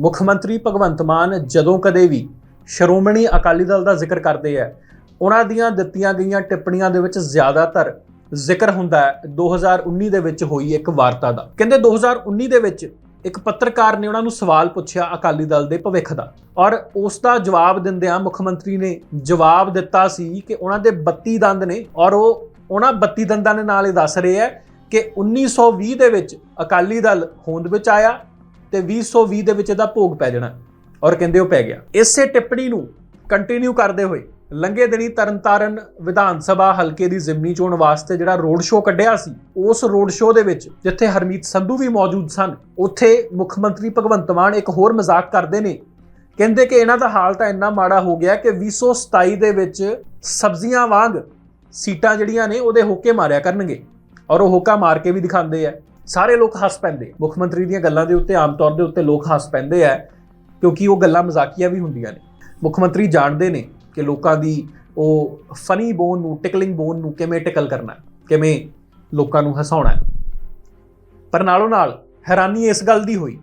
ਮੁੱਖ ਮੰਤਰੀ ਭਗਵੰਤ ਮਾਨ ਜਦੋਂ ਕਦੇ ਵੀ ਸ਼੍ਰੋਮਣੀ ਅਕਾਲੀ ਦਲ ਦਾ ਜ਼ਿਕਰ ਕਰਦੇ ਆ, ਉਹਨਾਂ ਦੀਆਂ ਦਿੱਤੀਆਂ ਗਈਆਂ ਟਿੱਪਣੀਆਂ ਦੇ ਵਿੱਚ ਜ਼ਿਆਦਾਤਰ ਜ਼ਿਕਰ ਹੁੰਦਾ ਹੈ 2019 ਦੇ ਵਿੱਚ ਹੋਈ ਇੱਕ ਵਾਰਤਾ ਦਾ। ਕਹਿੰਦੇ 2019 ਦੇ ਵਿੱਚ ਇੱਕ ਪੱਤਰਕਾਰ ਨੇ ਉਹਨਾਂ ਨੂੰ ਸਵਾਲ ਪੁੱਛਿਆ ਅਕਾਲੀ ਦਲ ਦੇ ਭਵਿੱਖ ਦਾ ਔਰ ਉਸ ਦਾ ਜਵਾਬ ਦਿੰਦਿਆਂ ਮੁੱਖ ਮੰਤਰੀ ਨੇ ਜਵਾਬ ਦਿੱਤਾ ਸੀ ਕਿ ਉਹਨਾਂ ਦੇ 32 ਦੰਦ ਨੇ ਔਰ ਉਹ ਉਹਨਾਂ 32 ਦੰਦਾਂ ਦੇ ਨਾਲ ਇਹ ਦੱਸ ਰਹੇ ਹੈ ਕਿ 1920 ਦੇ ਵਿੱਚ ਅਕਾਲੀ ਦਲ ਹੋਂਦ ਵਿੱਚ ਆਇਆ ਤੇ 2020 ਦੇ ਵਿੱਚ ਇਹਦਾ ਭੋਗ ਪੈ ਜਾਣਾ। ਔਰ ਕਹਿੰਦੇ ਉਹ ਪੈ ਗਿਆ। ਇਸੇ ਟਿੱਪਣੀ ਨੂੰ ਕੰਟੀਨਿਊ ਕਰਦੇ ਹੋਏ ਲੰਗੇ ਦਿਨੀ ਤਰਨਤਾਰਨ ਵਿਧਾਨ ਸਭਾ ਹਲਕੇ ਦੀ ਜ਼ਿਮਨੀ ਚੋਣ ਵਾਸਤੇ ਜਿਹੜਾ ਰੋਡ ਸ਼ੋਅ ਕੱਢਿਆ ਸੀ, ਉਸ ਰੋਡ ਸ਼ੋਅ ਦੇ ਵਿੱਚ ਜਿੱਥੇ ਹਰਮੀਤ ਸੰਧੂ ਵੀ ਮੌਜੂਦ ਸਨ, ਉੱਥੇ ਮੁੱਖ ਮੰਤਰੀ ਭਗਵੰਤ ਮਾਨ ਇੱਕ ਹੋਰ ਮਜ਼ਾਕ ਕਰਦੇ ਨੇ। ਕਹਿੰਦੇ ਕਿ ਇਹਨਾਂ ਦਾ ਹਾਲ ਤਾਂ ਇੰਨਾ ਮਾੜਾ ਹੋ ਗਿਆ ਕਿ 2027 ਦੇ ਵਿੱਚ ਸਬਜ਼ੀਆਂ ਵਾਂਗ ਸੀਟਾਂ ਜਿਹੜੀਆਂ ਨੇ ਉਹਦੇ ਹੋਕੇ ਮਾਰਿਆ ਕਰਨਗੇ। ਔਰ ਉਹ ਹੋਕਾ ਮਾਰ ਕੇ ਵੀ ਦਿਖਾਉਂਦੇ ਆ। ਸਾਰੇ ਲੋਕ ਹੱਸ ਪੈਂਦੇ ਮੁੱਖ ਮੰਤਰੀ ਦੀਆਂ ਗੱਲਾਂ ਦੇ ਉੱਤੇ ਆਮ ਤੌਰ ਦੇ ਉੱਤੇ ਲੋਕ ਹੱਸ ਪੈਂਦੇ ਆ, ਕਿਉਂਕਿ ਉਹ ਗੱਲਾਂ ਮਜ਼ਾਕੀਆ ਵੀ ਹੁੰਦੀਆਂ ਨੇ। ਮੁੱਖ ਮੰਤਰੀ ਜਾਣਦੇ ਨੇ ਕਿ ਲੋਕਾਂ ਦੀ ਉਹ ਫਨੀ ਬੋਨ ਨੂੰ ਟਿਕਲਿੰਗ ਬੋਨ ਨੂੰ ਕਿਵੇਂ ਟਿਕਲ ਕਰਨਾ ਕਿਵੇਂ ਲੋਕਾਂ ਨੂੰ ਹਸਾਉਣਾ ਪਰ ਨਾਲੋਂ ਨਾਲ ਹੈਰਾਨੀ ਇਸ ਗੱਲ ਦੀ ਹੋਈ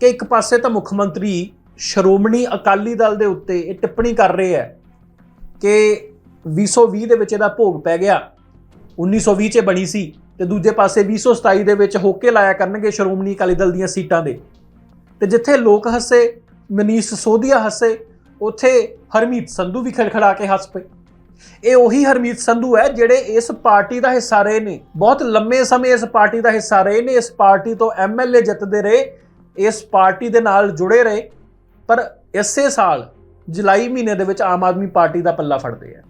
ਕਿ ਇੱਕ ਪਾਸੇ ਤਾਂ ਮੁੱਖ ਮੰਤਰੀ ਸ਼੍ਰੋਮਣੀ ਅਕਾਲੀ ਦਲ ਦੇ ਉੱਤੇ ਇਹ ਟਿੱਪਣੀ ਕਰ ਰਹੇ ਹੈ ਕਿ 2020 ਦੇ ਵਿੱਚ ਇਹਦਾ ਭੋਗ ਪੈ ਗਿਆ। 1920 ਚ ਬਣੀ ਸੀ। ਤੇ ਦੂਜੇ ਪਾਸੇ 2027 ਦੇ ਵਿੱਚ ਹੋਕੇ ਲਾਇਆ ਕਰਨਗੇ ਸ਼੍ਰੋਮਣੀ ਅਕਾਲੀ ਦਲ ਦੀਆਂ ਸੀਟਾਂ ਦੇ। ਤੇ ਜਿੱਥੇ ਲੋਕ ਹੱਸੇ, ਮਨੀਸ਼ ਸੋਧੀਆ ਹੱਸੇ, ਉੱਥੇ ਹਰਮੀਤ ਸੰਧੂ ਵੀ ਖੜਖੜਾ ਕੇ ਹੱਸ ਪਏ। ਇਹ ਉਹੀ ਹਰਮੀਤ ਸੰਧੂ ਹੈ ਜਿਹੜੇ ਇਸ ਪਾਰਟੀ ਦਾ ਹਿੱਸਾ ਰਹੇ ਨੇ। ਬਹੁਤ ਲੰਮੇ ਸਮੇਂ ਇਸ ਪਾਰਟੀ ਦਾ ਹਿੱਸਾ ਰਹੇ ਨੇ, ਇਸ ਪਾਰਟੀ ਤੋਂ ਐਮਐਲਏ ਜਿੱਤਦੇ ਰਹੇ, ਇਸ ਪਾਰਟੀ ਦੇ ਨਾਲ ਜੁੜੇ ਰਹੇ। ਪਰ ਇਸੇ ਸਾਲ ਜੁਲਾਈ ਮਹੀਨੇ ਦੇ ਵਿੱਚ ਆਮ ਆਦਮੀ ਪਾਰਟੀ ਦਾ ਪੱਲਾ ਫੜਦੇ ਆ।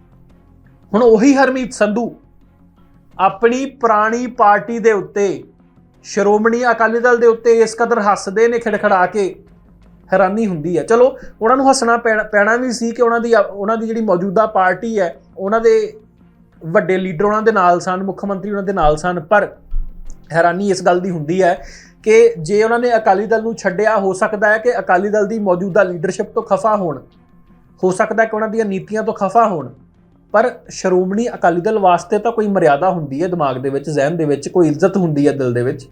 ਹੁਣ ਉਹੀ ਹਰਮੀਤ ਸੰਧੂ ਆਪਣੀ ਪੁਰਾਣੀ ਪਾਰਟੀ ਦੇ ਉੱਤੇ, ਸ਼੍ਰੋਮਣੀ ਅਕਾਲੀ ਦਲ ਦੇ ਉੱਤੇ ਇਸ ਕਦਰ ਹੱਸਦੇ ਨੇ, ਖਿੜਖੜਾ ਕੇ ਹੈਰਾਨੀ ਹੁੰਦੀ ਹੈ। ਚਲੋ, ਉਹਨਾਂ ਨੂੰ ਹੱਸਣਾ ਪੈਣਾ ਪੈਣਾ ਵੀ ਸੀ ਕਿ ਉਹਨਾਂ ਦੀ ਉਹਨਾਂ ਦੀ ਜਿਹੜੀ ਮੌਜੂਦਾ ਪਾਰਟੀ ਹੈ, ਉਹਨਾਂ ਦੇ ਵੱਡੇ ਲੀਡਰ ਉਹਨਾਂ ਦੇ ਨਾਲ ਸਨ, ਮੁੱਖ ਮੰਤਰੀ ਉਹਨਾਂ ਦੇ ਨਾਲ ਸਨ, ਪਰ ਹੈਰਾਨੀ ਇਸ ਗੱਲ ਦੀ ਹੁੰਦੀ ਹੈ ਕਿ ਜੇ ਉਹਨਾਂ ਨੇ ਅਕਾਲੀ ਦਲ ਨੂੰ ਛੱਡਿਆ, ਹੋ ਸਕਦਾ ਹੈ ਕਿ ਅਕਾਲੀ ਦਲ ਦੀ ਮੌਜੂਦਾ ਲੀਡਰਸ਼ਿਪ ਤੋਂ ਖਫਾ ਹੋਣ। ਹੋ ਸਕਦਾ ਹੈ ਕਿ ਉਹਨਾਂ ਦੀਆਂ ਨੀਤੀਆਂ ਤੋਂ ਖਫਾ ਹੋਣ। ਪਰ ਸ਼੍ਰੋਮਣੀ ਅਕਾਲੀ ਦਲ ਵਾਸਤੇ ਤਾਂ ਕੋਈ ਮਰਿਆਦਾ ਹੁੰਦੀ ਹੈ ਦਿਮਾਗ ਦੇ ਵਿੱਚ, ਜ਼ਿਹਨ ਦੇ ਵਿੱਚ, ਕੋਈ ਇੱਜ਼ਤ ਹੁੰਦੀ ਹੈ ਦਿਲ ਦੇ ਵਿੱਚ।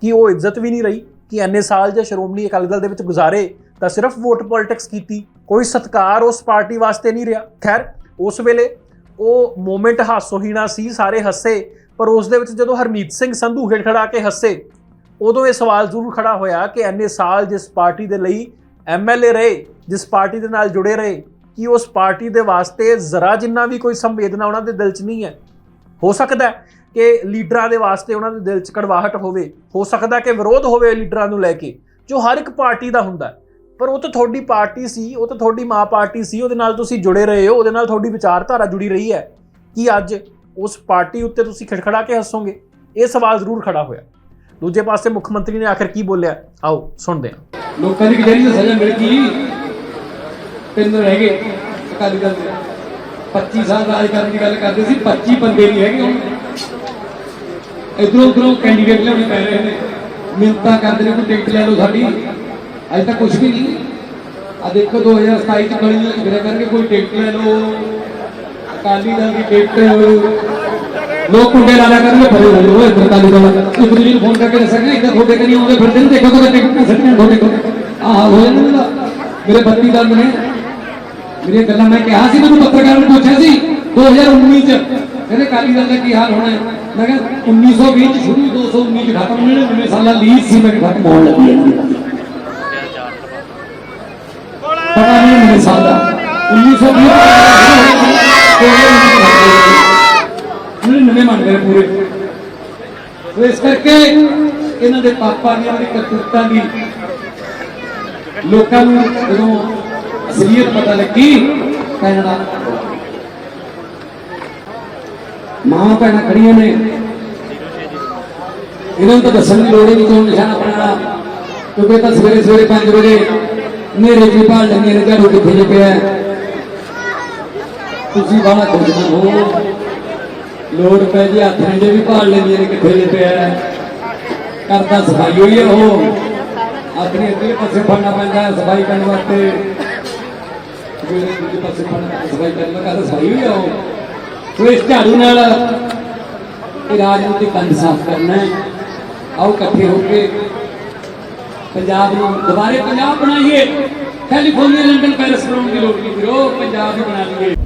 ਕਿ ਉਹ ਇੱਜ਼ਤ ਵੀ ਨਹੀਂ ਰਹੀ? ਕਿ ਐਨੇ ਸਾਲ ਜੇ ਸ਼੍ਰੋਮਣੀ ਅਕਾਲੀ ਦਲ ਦੇ ਵਿੱਚ ਗੁਜ਼ਾਰੇ, ਤਾਂ ਸਿਰਫ ਵੋਟ ਪੋਲਿਟਿਕਸ ਕੀਤੀ। ਕੋਈ ਸਤਕਾਰ ਉਸ ਪਾਰਟੀ ਵਾਸਤੇ ਨਹੀਂ ਰਿਹਾ। ਖੈਰ, ਉਸ ਵੇਲੇ ਉਹ ਮੂਮੈਂਟ ਹਾਸੋਹੀਣਾ ਸੀ, ਸਾਰੇ ਹੱਸੇ, ਪਰ ਉਸ ਦੇ ਵਿੱਚ ਜਦੋਂ ਹਰਮੀਤ ਸਿੰਘ ਸੰਧੂ ਖੜਾ ਕੇ ਹੱਸੇ, ਉਦੋਂ ਇਹ ਸਵਾਲ ਜ਼ਰੂਰ ਖੜਾ ਹੋਇਆ ਕਿ ਐਨੇ ਸਾਲ ਜਿਸ ਪਾਰਟੀ ਦੇ ਲਈ ਐਮਐਲਏ ਰਹੇ, ਜਿਸ ਪਾਰਟੀ ਦੇ ਨਾਲ ਜੁੜੇ ਰਹੇ ਕਿ ਉਸ ਪਾਰਟੀ ਦੇ ਵਾਸਤੇ ਜ਼ਰਾ ਜਿੰਨਾ ਵੀ ਕੋਈ ਸੰਵੇਦਨਾ ਉਹਨਾਂ ਦੇ ਦਿਲ 'ਚ ਨਹੀਂ ਹੈ। ਹੋ ਸਕਦਾ ਕਿ ਲੀਡਰਾਂ ਦੇ ਵਾਸਤੇ ਉਹਨਾਂ ਦੇ ਦਿਲ 'ਚ ਕੜਵਾਹਟ ਹੋਵੇ। ਹੋ ਸਕਦਾ ਕਿ ਵਿਰੋਧ ਹੋਵੇ ਲੀਡਰਾਂ ਨੂੰ ਲੈ ਕੇ, ਜੋ ਹਰ ਇੱਕ ਪਾਰਟੀ ਦਾ ਹੁੰਦਾ ਪਰ ਉਹ ਤਾਂ ਤੁਹਾਡੀ ਪਾਰਟੀ ਸੀ, ਉਹ ਤਾਂ ਤੁਹਾਡੀ ਮਾਂ ਪਾਰਟੀ ਸੀ, ਉਹਦੇ ਨਾਲ ਤੁਸੀਂ ਜੁੜੇ ਰਹੇ ਹੋ, ਉਹਦੇ ਨਾਲ ਤੁਹਾਡੀ ਵਿਚਾਰਧਾਰਾ ਜੁੜੀ ਰਹੀ ਹੈ। ਕਿ ਅੱਜ ਉਸ ਪਾਰਟੀ ਉੱਤੇ ਤੁਸੀਂ ਖੜਖੜਾ ਕੇ ਹੱਸੋਗੇ? ਇਹ ਸਵਾਲ ਜ਼ਰੂਰ ਖੜਾ ਹੋਇਆ। ਦੂਜੇ ਪਾਸੇ ਮੁੱਖ ਮੰਤਰੀ ਨੇ ਆਖਰ ਕੀ ਬੋਲਿਆ? ਆਓ, ਸੁਣਦੇ ਹਾਂ। ਲੋਕਾਂ ਦੀ ਕਚਹਿਰੀ ਸਜ਼ਾ ਮਿਲ ਗਈ। ਤਿੰਨ ਰਹਿ ਗਏ। ਅਕਾਲੀ ਦਲ ਦੇ। 25 ਸਾਲ ਰਾਜ ਕਰਨ ਦੀ ਗੱਲ ਕਰਦੇ ਸੀ 25 ਬੰਦੇ ਨਹੀਂ ਹੈਗੇ ਹੁਣ। ਇਧਰੋਂ ਉਧਰੋਂ ਕੈਂਡੀਡੇਟ ਲਿਆਉਣੇ ਪੈ ਰਹੇ ਨੇ। ਮਿੰਤਾ ਕਰਦੇ ਨੇ, ਕੋਈ ਟਿਕਟ ਲੈ ਲਓ ਸਾਡੀ। ਅਜੇ ਤੱਕ ਕੁਝ ਵੀ ਨਹੀਂ। ਆ ਦੇਖੋ 2027 ਚ ਗਲੀਆਂ ਚ ਫਿਰਿਆ ਕਰਕੇ ਕੋਈ ਟਿਕਟ ਲੈ ਲਓ। ਅਕਾਲੀ ਦਲ ਦੀ ਟਿਕਟ ਲੋਕ ਕੁੰਡੇ ਲਾ ਲਿਆ ਕਰਨਗੇ ਫਰੇ ਹੋ ਜਾਓ ਇੱਧਰ ਅਕਾਲੀ ਦਲ ਇੱਕ ਦੂਜੇ ਫੋਨ ਕਰਕੇ ਦੱਸਾਂਗੇ ਇੱਧਰ ਤੁਹਾਡੇ ਕਨੀ ਆਉਂਦੇ ਫਿਰਦੇ ਨੇ? ਦੇਖੋ, ਤੁਹਾਡੇ ਟਿਕਟ ਨਹੀਂ ਸਕਦੇ ਤੁਹਾਡੇ ਕੋਲ। ਆਹ ਹਾਲ ਹੋ ਜਾਂਦਾ। ਇਹਦਾ। ਮੇਰੇ 32 ਦੰਦ ਨੇ ਮੇਰੀਆਂ ਗੱਲਾਂ ਮੈਂ ਕਿਹਾ ਸੀ, ਮੈਨੂੰ ਪੱਤਰਕਾਰ ਨੇ ਪੁੱਛਿਆ ਸੀ 2019 ਚ। ਕਹਿੰਦੇ ਕਾਲੀ ਦਲ ਦਾ ਕੀ ਹਾਲ ਹੋਣਾ ਹੈ? ਮੈਂ ਕਿਹਾ 1920 ਚ ਸ਼ੁਰੂ 219 ਚ ਖਤਮ ਹੋਣੇ ਨੇ ਸਾਲਾਂ ਲੀਡ ਸੀ, ਮੈਂ ਖਤਮ ਹੋਣ ਲੱਗੀ ਹੈ। ਪਤਾ ਨਹੀਂ ਮੇਰੇ ਸਾਲ ਦਾ। 1920 ਉਹਨੇ ਨਵੇਂ ਮੰਨ ਗਏ ਪੂਰੇ। ਸੋ ਇਸ ਕਰਕੇ ਇਹਨਾਂ ਦੇ ਪਾਪਾ ਨੇ ਇਹਨਾਂ ਕਰਤੂਤਾਂ ਦੀ ਲੋਕਾਂ ਨੂੰ ਜਦੋਂ ਅਸਲੀਅਤ ਪਤਾ ਲੱਗੀ ਕਹਿਣਾ ਮਾਂ ਭੈਣਾਂ ਖੜੀਆਂ ਨੇ। ਇਹਨਾਂ ਨੂੰ ਤਾਂ ਦੱਸਣ ਦੀ ਲੋੜ ਹੀ ਨਹੀਂ ਚੋਣ ਨਿਸ਼ਾਨ ਆਪਣਾ ਕਿਉਂਕਿ ਤਾਂ ਸਵੇਰੇ ਸਵੇਰੇ 5 ਵਜੇ ਨੇਰੇ ਜੀ ਭਾਲ ਲੈਂਦੇ ਨੇ, ਘਰੋਂ ਕਿੱਥੇ ਜੇ ਪਿਆ ਤੁਸੀਂ ਬਾਹਲਾ ਖੁਸ਼ ਨਾ ਹੋ। ਲੋੜ ਪੈ ਜੇ ਹੱਥ ਨੇ ਵੀ ਭਾਲ ਲੈਂਦੀਆਂ ਨੇ ਕਿੱਥੇ ਜੇ ਪਿਆ ਹੈ। ਕਰਦਾ ਸਫ਼ਾਈ ਹੋਈ ਹੈ ਉਹ। ਆਪਣੇ ਅੱਗੇ ਪਾਸੇ ਫੜਨਾ ਪੈਂਦਾ ਸਫ਼ਾਈ ਕਰਨ ਵਾਸਤੇ। ਜਿਹੜੇ ਦੂਜੇ ਪਾਸੇ ਫੜਨਾ ਸਫ਼ਾਈ ਕਰਨ ਦਾ ਸਫ਼ਾਈ ਹੋਈ ਹੈ ਸੋ ਇਸ ਝਾੜੂ ਨਾਲ ਇਹ ਰਾਜਨੀਤਿਕ ਕੰਧ ਸਾਫ਼ ਕਰਨਾ ਹੈ ਆਓ ਇਕੱਠੇ ਹੋ ਕੇ ਪੰਜਾਬ ਨੂੰ ਦੁਬਾਰੇ ਪੰਜਾਬ ਬਣਾਈਏ ਕੈਲੀਫੋਰਨੀਆ ਲੰਡਨ ਪੈਰਿਸ ਬਣਾਉਣ ਦੀ ਲੋੜ ਨਹੀਂ ਵੀਰੋ ਪੰਜਾਬ ਹੀ ਬਣਾ ਲਈਏ